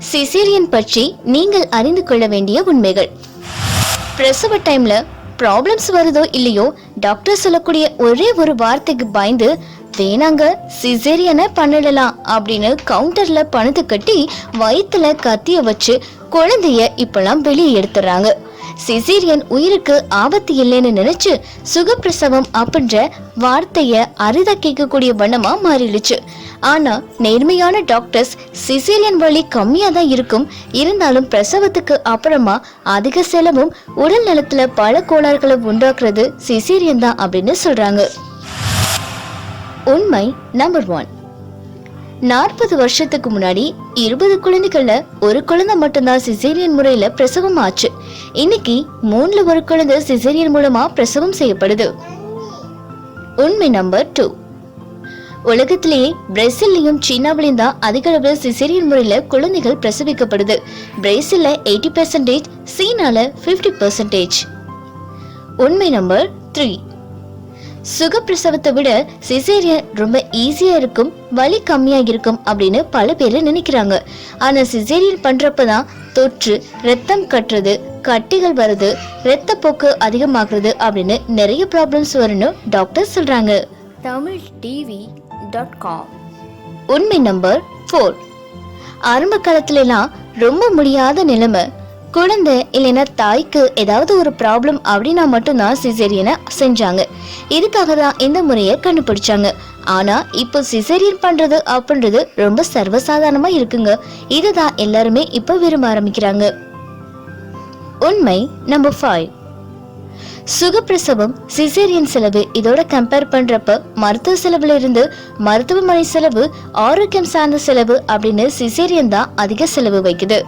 Caesarean பற்றி நீங்கள் அறிந்து கொள்ள வேண்டிய உண்மைகள். பிரசவ டைம்ல ப்ராப்ளம்ஸ் வருதோ இல்லையோ டாக்டர் சொல்லக்கூடிய ஒரே ஒரு வார்த்தைக்கு பயந்து வேணாங்க சிசேரியனை பண்ணிடலாம் அப்படின்னு கவுண்டர்ல பணத்தை கட்டி வயிற்றுல கத்திய வச்சு குழந்தைய இப்பெல்லாம் வெளியே எடுத்துறாங்க சிசீரியன் உயிருக்கு ஆபத்து இல்லைன்னு நினைச்சு சுகப்பிரசவம் அப்படின்ற வார்த்தைய அரிதா கேட்கக்கூடிய வண்ணமா மாறிடுச்சு. ஆனா நேர்மையான டாக்டர்ஸ் சிசேரியன் வழி கம்மியா தான் இருக்கும். இருந்தாலும் பிரசவத்துக்கு அப்புறமா அதிக செலவும் உடல் நலத்துல பல கோளாறுகளை உண்டாக்குறது சிசேரியன் தான் அப்படின்னு சொல்றாங்க. உண்மை நம்பர் ஒன். நாற்பது வருஷத்துக்கு முன்னாடி இருபது குழந்தைகள்ல ஒரு குழந்தை மட்டும்தான் சிசேரியன் முறையில பிரசவம் ஆச்சு. இன்னைக்கு மூணுல ஒரு குழந்தை சிசேரியன் மூலமா பிரசவம் செய்யப்படுது. உண்மை நம்பர் டூ உலகத்திலேயே பிரேசில்லையும் சீனாவிலையும் தான் அதிக அளவில் சிசேரியன் முறையில குழந்தைகள் பிரசவிக்கப்படுது. பிரேசில்ல எயிட்டி பெர்சன்டேஜ் சீனால ஃபிஃப்டி பெர்சன்டேஜ் உண்மை நம்பர் த்ரீ சுகப்பிரசவத்தை விட சிசேரியன் ரொம்ப ஈஸியா இருக்கும் வலி கம்மியா இருக்கும் அப்படின்னு பல பேர் நினைக்கிறாங்க. ஆனா சிசேரியன் பண்றப்பதான் தொற்று ரத்தம் கட்டுறது கட்டிகள் வருது ரத்தப்போக்கு அதிகமாகுறது அப்படின்னு நிறைய ப்ராப்ளம்ஸ் வரும்னு டாக்டர் சொல்றாங்க. தமிழ் டிவி டாட் காம் உண்மை நம்பர் ஃபோர் ஆரம்ப காலத்துல எல்லாம் ரொம்ப முடியாத நிலைமை குழந்தை இல்லைன்னா தாய்க்கு ஏதாவது ஒரு ப்ராப்ளம் அப்படின்னா மட்டும்தான் சிசேரியனை செஞ்சாங்க. இதுக்காக தான் இந்த முறையை கண்டுபிடிச்சாங்க. ஆனா இப்போ சிசேரியன் பண்றது அப்படின்றது ரொம்ப சர்வசாதாரணமா இருக்குங்க. இதுதான் எல்லாருமே இப்போ விரும்ப ஆரம்பிக்கிறாங்க. உண்மை நம்பர் ஃபைவ் சுகப்பிரசவம் சிசேரியன் செலவு இதோட கம்பேர் பண்றப்ப மருத்துவ செலவுல இருந்து மருத்துவமனை செலவு ஆரோக்கியம் சார்ந்த செலவு அப்படின்னு சிசேரியன் தான் அதிக செலவு வைக்குது.